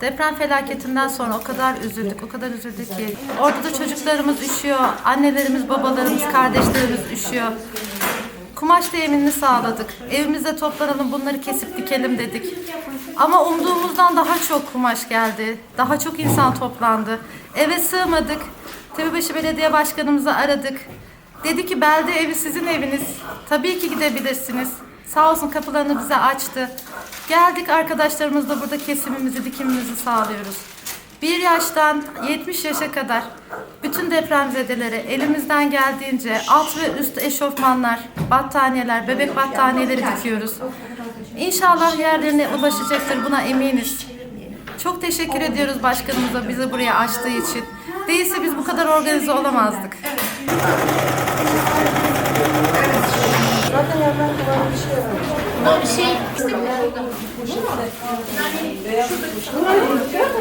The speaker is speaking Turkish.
Deprem felaketinden sonra o kadar üzüldük, o kadar üzüldük ki. Orada da çocuklarımız üşüyor, annelerimiz, babalarımız, kardeşlerimiz üşüyor. Kumaş teminini sağladık. Evimizde toplanalım bunları kesip dikelim dedik. Ama umduğumuzdan daha çok kumaş geldi. Daha çok insan toplandı. Eve sığmadık. Tepebaşı Belediye Başkanımızı aradık. Dedi ki belde evi sizin eviniz. Tabii ki gidebilirsiniz. Sağ olsun kapılarını bize açtı. Geldik arkadaşlarımızla burada kesimimizi, dikimimizi sağlıyoruz. Bir yaştan 70 yaşa kadar bütün depremzedelere elimizden geldiğince alt ve üst eşofmanlar, battaniyeler, bebek battaniyeleri dikiyoruz. İnşallah yerlerine ulaşacaktır buna eminiz. Çok teşekkür ediyoruz başkanımıza bizi buraya açtığı için. Değilse biz bu kadar organize olamazdık bir şey var. bir şey.